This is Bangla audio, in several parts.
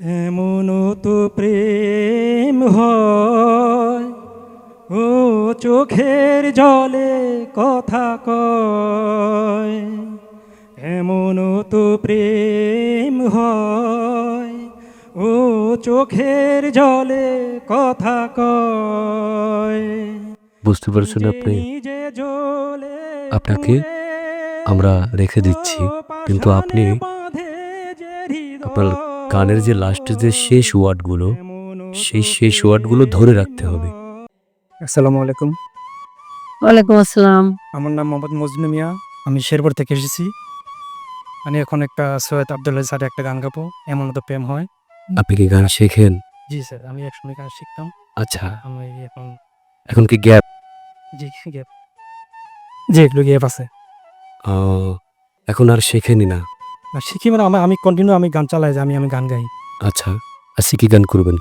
এমন তো প্রেম হয়। ও চোখের জলে কথা কয়। এমন তো প্রেম হয়। ও চোখের জলে কথা কয়। বুঝতে পারছেন আপনি? আপনাকে আমরা রেখে দিচ্ছি। কিন্তু আপনি আপনার গানের যে লাস্টের যে শেষ ওয়ার্ডগুলো সেই শেষ ওয়ার্ডগুলো ধরে রাখতে হবে। আসসালামু আলাইকুম। ওয়ালাইকুম আসসালাম। আমার নাম মোহাম্মদ মজনু মিয়া আমি শেরপুর থেকে এসেছি। আমি এখন একটা সৈয়দ আবদুল্লাহ স্যারের একটা গান গাবো এমন তো প্রেম হয়। আপনি কি গান শেখেন? জি স্যার আমি একসময় গান শিখতাম। আচ্ছা। আমি এখন এখন কি গ্যাপ? জি গ্যাপ। জি একটু গ্যাপ আছে। এখন আর শেখেনি না। আর শিখি মানে আমি আমি কন্টিনিউ আমি গান চালাই যে আমি আমি গান গাই। আচ্ছা আজকে কি গান করবেন?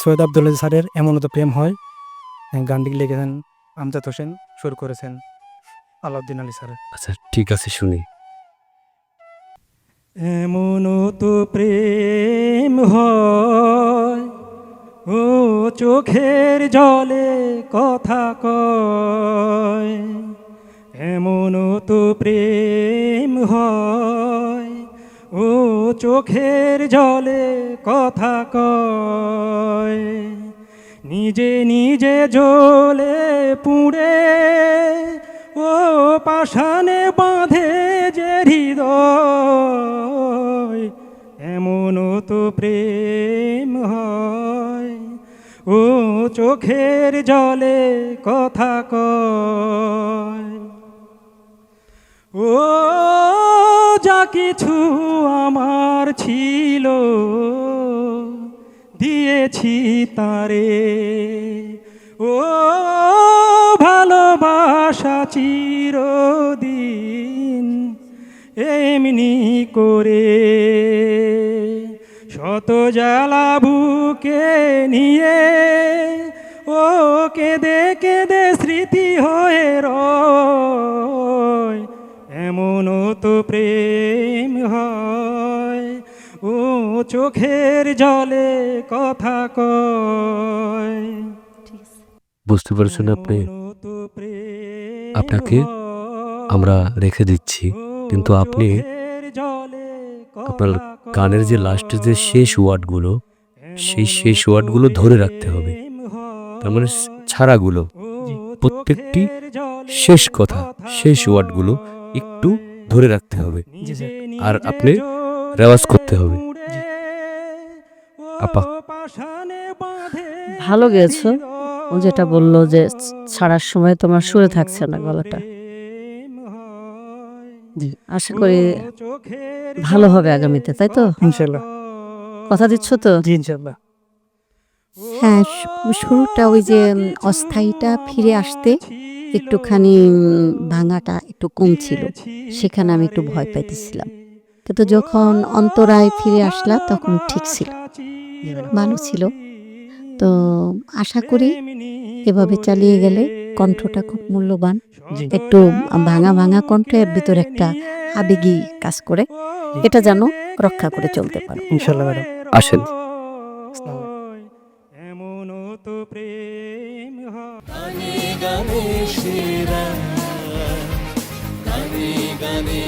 সৈয়দ আবদুল্লাহ স্যারের এমন তো প্রেম হয় এই গানটি লিখেছেন আমজাদ হোসেন শুরু করেছেন আলাউদ্দিন আলী স্যার। আচ্ছা ঠিক আছে শুনি। এমন তো প্রেম হয় ও চোখের জলে কথা কয় এমন তো প্রেম হয় চোখের জলে কথা কয়। নিজে নিজে জ্বলে পুড়ে, ও পাষাণে বাঁধে যে হৃদয় এমন তো প্রেম হয়। ও চোখের জলে কথা কয়। ও যা কিছু আমার ছিল, দিয়েছি তারে। ও ভালোবাসা চিরদিন এমনি করে, শত জ্বালা বুকে নিয়ে ও কেঁদে কেঁদে স্মৃতি হয়ে রয়। এমন তো প্রেম হয়। ও চোখের জলে কথা কয়। বুঝতে পারছেন আপনি? আপনাকে আমরা রেখে দিচ্ছি। কিন্তু আপনি আপনার কথা গানের যে লাস্টের যে শেষ ওয়ার্ডগুলো সেই শেষ ওয়ার্ডগুলো ধরে রাখতে হবে। তার মানে ছাড়াগুলো প্রত্যেকটি শেষ কথা শেষ ওয়ার্ডগুলো একটু ধরে রাখতে হবে। আর আপনি রেওয়াজ করতে হবে। আপা। ভালো গেয়েছো। ও যেটা বলল যে ছাড়ার সময় তোমার সুরে থাকছে না গলাটা। জি আশা করি ভালো হবে আগামীতে তাই তো? ইনশাল্লাহ। কথা দিচ্ছ তো? জি ইনশাল্লাহ। হ্যাঁ শুরুটা ওই যে অস্থায়ীটা ফিরে আসতে একটুখানি ভাঙাটা একটু কম ছিল। সেখানে আমি একটু ভয় পাইতেছিলাম। কিন্তু যখন অন্তরায় ফিরে আসলাম তখন ঠিক ছিল। ভালো ছিল। তো আশা করি এভাবে চালিয়ে গেলে কণ্ঠটা খুব মূল্যবান। একটু ভাঙা ভাঙা কণ্ঠের ভিতরে একটা আবেগী কাজ করে। এটা যেন রক্ষা করে চলতে পারো। ইনশাল্লাহ আসেন। গানে সেরা। গানে গানে